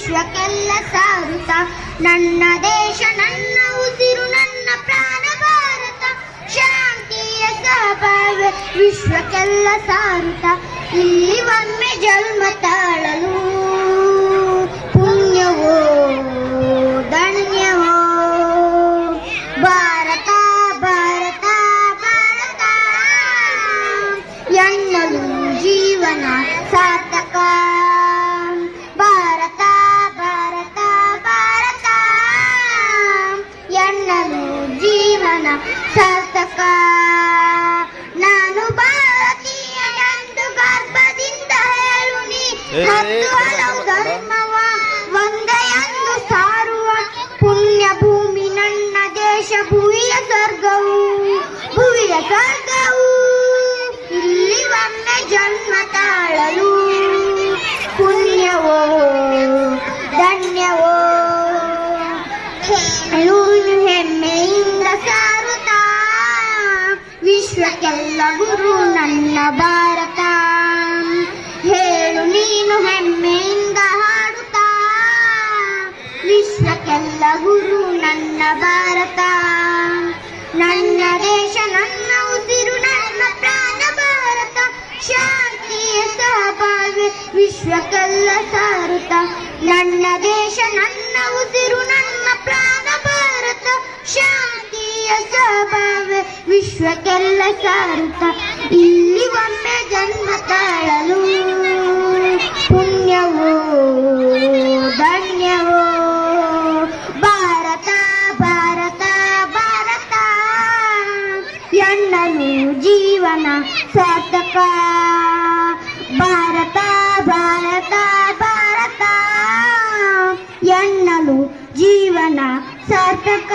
ವಿಶ್ವಕ್ಕೆಲ್ಲ ಸಾರುತ್ತ ನನ್ನ ದೇಶ ನನ್ನ ಉಸಿರು ನನ್ನ ಪ್ರಾಣ ಭಾರತ ಶಾಂತಿಯ ಸಹಭಾವ ವಿಶ್ವಕ್ಕೆಲ್ಲ ಸಾರುತ್ತ. ಸಾರ್ಥಕ ನಾನು ಭಾರತೀಯ ಎಂದು ಗರ್ಭದಿಂದ ಹೇಳು ನೀ ಏ, ಹತ್ತು ಹಲವು ಧರ್ಮವ ಒಂದೇ ಎಂದು ಸಾರುವ ಪುಣ್ಯ ಭೂಮಿ ನನ್ನ ದೇಶ ಭುವಿಯ ಸ್ವರ್ಗವು ಭುವಿಯ ಸ್ವರ್ಗವು ಇಲ್ಲಿ ಒಮ್ಮೆ ಜನ್ಮ ತಾಳಲು ಪುಣ್ಯವೋ ಧನ್ಯವೋ ಹೇಳು ಹೆಮ್ಮೆಯಿಂದ ಸಾರುತ್ತಾ ವಿಶ್ವಕ್ಕೆಲ್ಲ ಗುರು ನನ್ನ ಭಾರತ. ಹೇಳು ನೀನು ಹೆಮ್ಮೆಯಿಂದ ಹಾಡುತ್ತಾ. ವಿಶ್ವಕ್ಕೆಲ್ಲ ಗುರು ನನ್ನ ಭಾರತ. ನನ್ನ ದೇಶ, ನನ್ನ ಉಸಿರು, ನನ್ನ ಪ್ರಾಣ ಭಾರತ. ಶಾಂತಿಯ ಸಹಭಾಗಿ ವಿಶ್ವಕ್ಕೆಲ್ಲ ಸಾರುತ್ತ. ನನ್ನ ದೇಶ, ನನ್ನ ಉಸಿರು ವಿಶ್ವಕ್ಕೆಲ್ಲ ಸಾರುತ್ತ ಇಲ್ಲಿ ಒಮ್ಮೆ ಜನ್ಮ ತಾಳಲು. ಪುಣ್ಯವೋ, ಧನ್ಯವೋ, ಭಾರತ ಭಾರತ ಭಾರತ. ಎನ್ನಲು ಜೀವನ ಸಾರ್ಥಕ. ಭಾರತ ಭಾರತ ಭಾರತ. ಎನ್ನಲು ಜೀವನ ಸಾರ್ಥಕ.